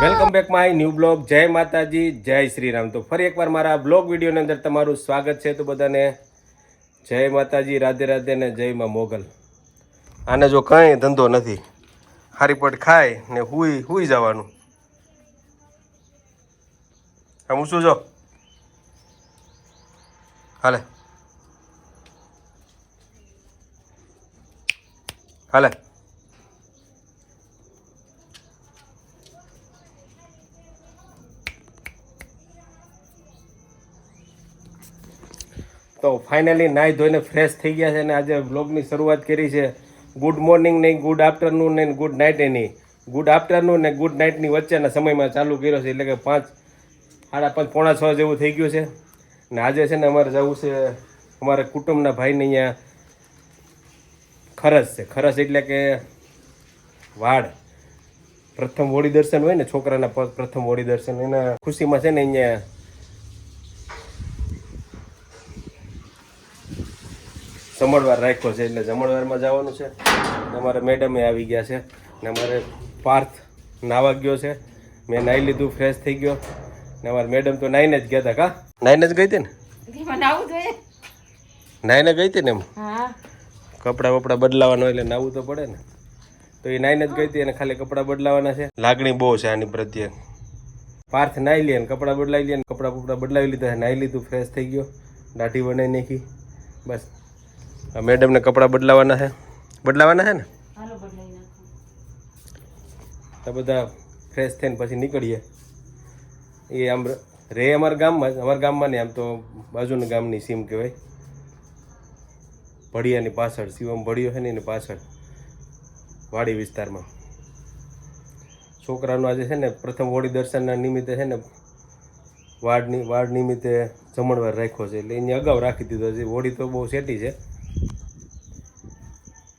Welcome back my new blog. જય માતાજી, જય શ્રી રામ તો ફરી એકવાર મારા બ્લોગ વિડીયોની અંદર તમારું સ્વાગત છે. તો બધાને જય માતાજી, રાધે રાધે ને જય માં મોગલ. આને જો કાંઈ ધંધો નથી. હારીપટ ખાય ને હુઈ હુઈ જવાનું. આમ શું જો. હાલે. હાલે. તો ફાઇનલી નાહી ધોઈને ફ્રેશ થઈ ગયા છે અને આજે બ્લોગની શરૂઆત કરી છે. ગુડ મોર્નિંગ નહીં ગુડ આફ્ટરનૂન નહીં ગુડ નાઇટ નહીં ગુડ આફ્ટરનૂન ને ગુડ નાઇટની વચ્ચેના સમયમાં ચાલુ કર્યો છે, એટલે કે પાંચ, સાડા પાંચ, પોણા છ જેવું થઈ ગયું છે. ને આજે છે ને અમારે જવું છે, અમારા કુટુંબના ભાઈને અહીંયા ખરસ છે. ખરસ એટલે કે વાડ. પ્રથમ હોળી દર્શન હોય ને છોકરાના પ્રથમ હોળી દર્શન. એના ખુશીમાં છે ને અહીંયા જમણવાર રાખ્યો છે એટલે જમણવારમાં જવાનું છે. અમારે મેડમે આવી ગયા છે. ને અમારે પાર્થ નાવા ગયો છે. મેં નાહી લીધું ફ્રેશ થઈ ગયો. ને અમારે મેડમ તો નાઈને જ ગયા હતા કા? નાઈને જ ગઈ હતી ને? નાઈને ગઈ હતી ને એમ? કપડાં બપડા બદલાવાનો એટલે નાવું તો પડે ને. તો એ નાઈને જ ગઈ હતી અને ખાલી કપડાં બદલાવાના છે. લાગણી બહુ છે આની પ્રત્યે. પાર્થ નાહી લે ને કપડાં બદલાવી લે ને કપડાં બપડા બદલાવી લીધા નાહી નાઈ લીધું ફ્રેશ થઈ ગયો. દાઢી બનાવી નાખી. બસ. મેડમને કપડાં બદલાવાના છે બદલાવાના છે ને? તો બધા ફ્રેશ થઈને પછી નીકળીએ. એ આમ રે અમારા ગામમાં જ અમારા ગામમાં ને આમ તો બાજુના ગામની સીમ કહેવાય. ભડિયાની પાછળ શિવમ ભડિયો છે ને એની પાછળ વાડી વિસ્તારમાં. છોકરાનું આજે છે ને પ્રથમ હોળી દર્શનના નિમિત્તે છે ને વાડની વાડ નિમિત્તે જમણવાર રાખ્યો છે. એટલે એની અગાઉ રાખી દીધો છે. હોળી તો બહુ સેટી છે.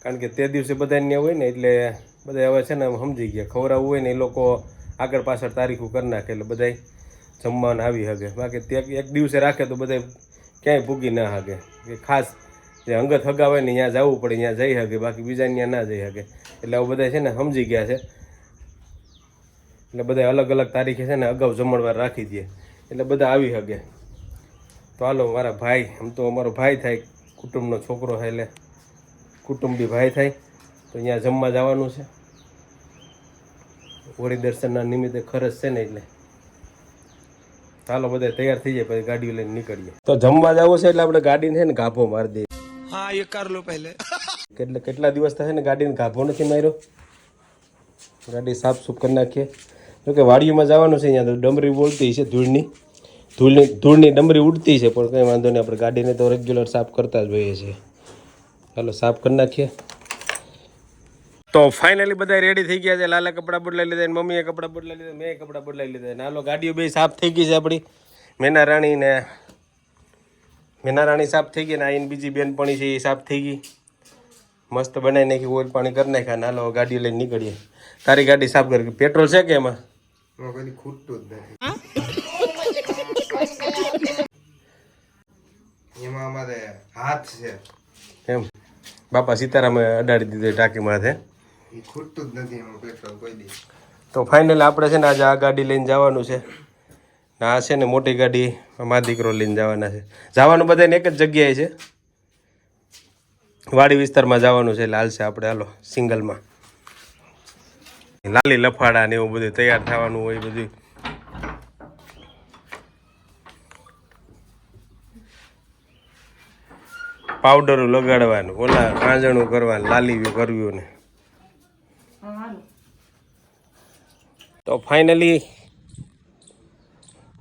કારણ કે તે દિવસે બધા ત્યાં હોય ને, એટલે બધા હવે છે ને સમજી ગયા. ખવડાવવું હોય ને એ લોકો આગળ પાછળ તારીખો કરી નાખે, એટલે બધા જમવાને આવી શકે બાકી તે એક દિવસે રાખે તો બધા ક્યાંય ભૂગી ના શકે કે ખાસ જે અંગત હગાવે ને ત્યાં જવું પડે ત્યાં જઈ શકે બાકી બીજા ત્યાં ના જઈ શકે એટલે આવું બધા છે ને સમજી ગયા છે. એટલે બધા અલગ અલગ તારીખે છે ને અગાઉ જમણવાર રાખી દે. એટલે બધા આવી શકે તો હાલો, મારા ભાઈ, આમ તો અમારો ભાઈ થાય, કુટુંબનો છોકરો થાય એટલે કુટુંબી ભાઈ થાય તો અહીંયા જમવા જવાનું છે. હોળી દર્શનના નિમિત્તે ખરચ છે ને એટલે. ચાલો બધા તૈયાર થઈ જાય પછી ગાડીઓ લઈને નીકળીએ. તો જમવા જવું છે એટલે આપણે ગાડી છે ને ગાભો મારી દઈએ. હા એ કર લો પહેલે. કેટલા કેટલા દિવસ થશે ને ગાડીને ગાભો નથી માર્યો? ગાડી સાફ સૂફ કરી નાખીએ. જોકે વાડીઓમાં જવાનું છે અહીંયા તો ડમરી ઉડતી છે ધૂળની. ધૂળની ધૂળની ડમરી ઉડતી છે પણ કંઈ વાંધો નહીં આપણે ગાડીને તો રેગ્યુલર સાફ કરતા જ હોઈએ છીએ. ચાલો સાફ કરી નાખીએ. તો ફાઇનલી બધા રેડી થઈ ગયા છે. લાલા કપડાં બદલાઈ લીધા મમ્મીએ કપડાં બદલાઈ લીધા મેં કપડાં બદલાઈ લીધા હાલો ગાડીઓ બે સાફ થઈ ગઈ છે આપણી. મેના રાણી ને મેના રાણી સાફ થઈ ગઈ ને આઈને બીજી બેનપણી છે એ સાફ થઈ ગઈ. મસ્ત બનાવી નાખી ઓઇલ પાણી કરી નાખ્યા ને હાલો ગાડી લઈને નીકળીએ. તારી ગાડી સાફ કરી. પેટ્રોલ છે કે એમાં? એમાં અમારે હાથ છે. એમ. બાપા સીતારામે અડાડી દીધો ટાંકી માથે. ખૂટતું જ નથી એમાં પેટ્રોલ કોઈ દી. તો ફાઇનલ આપણે છે ને આજે આ ગાડી લઈને જવાનું છે. ને આ છે ને મોટી ગાડી મા દીકરો લઈને જવાના છે. જવાનું બધાને એક જ જગ્યાએ છે. વાડી વિસ્તારમાં જવાનું છે એટલે હાલશે આપણે હાલો સિંગલમાં. લાલી લફાડા ને એવું બધું તૈયાર થવાનું હોય બધું પાવડર લગાડવાનું, ઓલા કાંજણું કરવાનું, લાલી કરવ્યું ને તો ફાઇનલી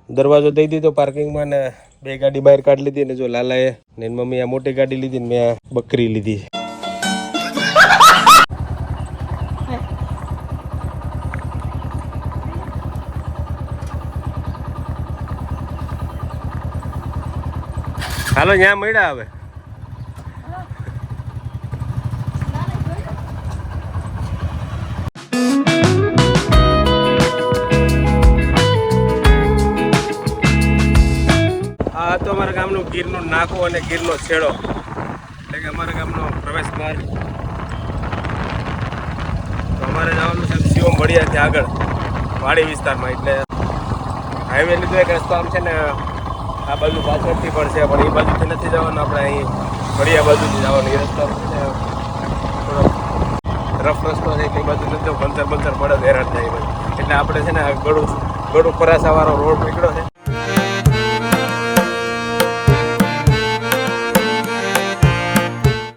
દરવાજો દઈ દીધો પાર્કિંગમાં ને બે ગાડી બહાર કાઢી લીધી ને જો લાલાએ ને મમ્મી આ મોટી ગાડી લીધી ને મેં બકરી લીધી. હાલો ત્યાં મળ્યા હવે. અમારા ગામનો ગીરનો નાકો અને ગીરનો છેડો. એટલે કે અમારા ગામનો પ્રવેશ દ્વાર અમારે જવાનું છે શિવમ ભળિયાથી આગળ, વાડી વિસ્તારમાં. એટલે હાઈવે લીધો એક રસ્તો આમ છે ને, આ બાજુ પાછળથી પણ છે, પણ એ બાજુથી નથી જવાનું આપણે અહીં. ઘડિયા બાજુથી જવાનું. એ રસ્તો રફ રસ્તો છે એ બાજુ નથી બંતર બંતર પડે, હેરાન થાય એટલે આપણે છે ને ગળું ગળું પરાસાવાળો રોડ નીકળ્યો છે.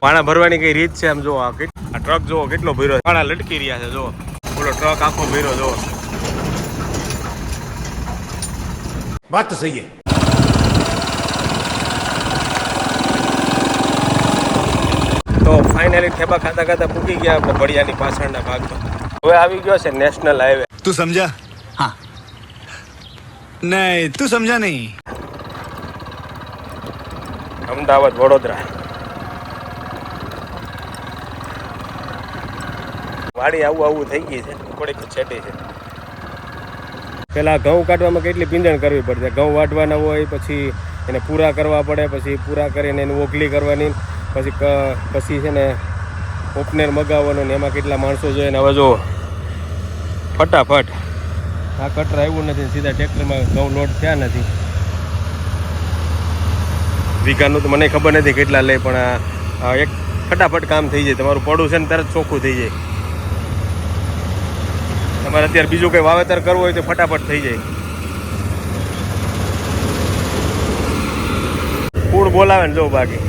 પાણા ભરવાની કઈ રીત છે આમ જો આ ટ્રક જો કેટલો ભીરો પાણા લટકી રહ્યા છે જો બોલો ટ્રક આખો ભીરો જો વાત સહી તો ફાઇનલી ઠેબા ખાતા ખાતા પૂકી ગયા બળિયાની પાછળના ભાગમાં. હવે આવી ગયો છે નેશનલ હાઈવે તું સમજા? હા. નહીં તું સમજા નહીં. અમદાવાદ વડોદરા. વાડી આવું આવું થઈ ગઈ છે. થોડીક છેટી છે. પેલા ઘઉં કાઢવામાં કેટલી પીંજણ કરવી પડશે ઘઉં વાઢવાના હોય, પછી એને પૂરા કરવા પડે, પછી પૂરા કરીને એને ઓગલી કરવાની, પછી પછી છે ને ઓપનેર મગાવવાનો ને એમાં કેટલા માણસો જોઈએ ને હવે જો ફટાફટ. આ કટર આવ્યું નથી સીધા ટ્રેક્ટરમાં ઘઉં લોડ થયા નથી. વીઘાનું તો મને ખબર નથી કેટલા લે, પણ એક ફટાફટ કામ થઈ જાય. તમારું પડું છે ને તરત ચોખ્ખું થઈ જાય. તમારે અત્યારે બીજું કંઈ વાવેતર કરવું હોય તો ફટાફટ થઈ જાય. ફૂડ બોલાવે ને જો બાકી.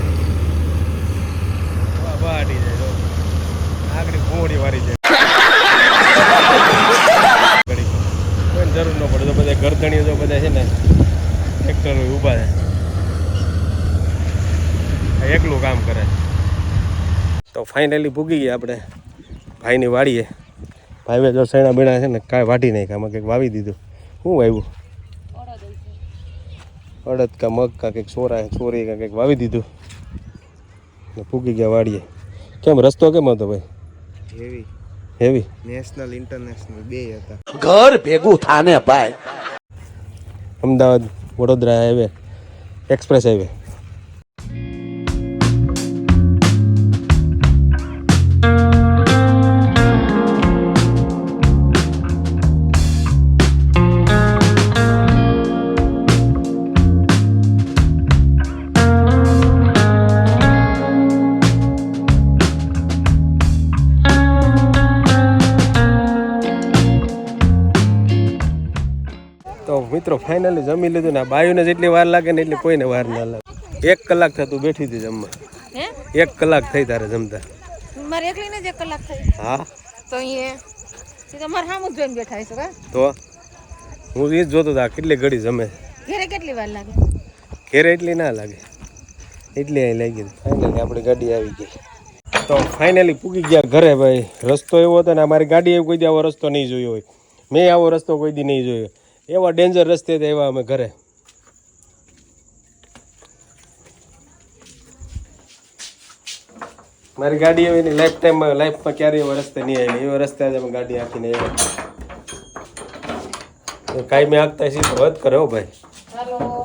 આગળ ભૂંગળી વાળી જાય. ઘડી. જરૂર ન પડે તો બધા ગરદણીઓ તો બધા છે ને ટ્રેક્ટર ઊભા છે. એકલું કામ કરે. તો ફાઇનલી ભૂગી ગયા આપણે. ભાઈની વાડીએ. ભાઈ જો સૈણા બેણા છે ને કાંઈ વાટી નાખ્યા. આમાં કંઈક વાવી દીધું. શું વાવ્યું? અડદ કા મગ કા કંઈક છોરા છોરી કા કંઈક વાવી દીધું. ફૂકી ગયા વાડીએ. કેમ રસ્તો કેમ હતો ભાઈ? હેવી હેવી નેશનલ ઇન્ટરનેશનલ બે હતા. ઘર ભેગું થાને ભાઈ. Ahmedabad Vadodara highway express highway. મિત્રો ફાઇનલી જમી લીધું ને બાયુને જેટલી વાર લાગે ને એટલી કોઈને વાર ના લાગે. એક કલાક થતું બેઠી હતી જમવા. એક કલાક થઈ તારે જમતા. મારે એકલીને જ એક કલાક થઈ. હા? તો અહીંયા તમારે સામું જોઈને બેઠા છો કા તો? હું એ જ જોતો હતા કેટલી ઘડી જમે. ઘેરે કેટલી વાર લાગે? ઘેરે એટલી ના લાગે. એટલી અહીં લાગી ફાઇનલી આપણી ગાડી આવી ગઈ. તો ફાઇનલી પૂગી ગયા ઘરે ભાઈ. રસ્તો એવો હતો ને અમારી ગાડી એવું કોઈ દી આવો રસ્તો નહીં જોયો હોય. મેં આવો રસ્તો કોઈ દી નહીં જોયો. એવા ડેન્જર રસ્તે તો એવા અમે ઘરે. મારી ગાડી એવી લાઈફ ટાઈમમાં લાઈફમાં ક્યારેય એવા રસ્તે નહીં આવી એવા રસ્તે આજે અમે ગાડી આખીને આવ્યા. કાંઈ મેં આગતા સીધો વધ કરે હો ભાઈ.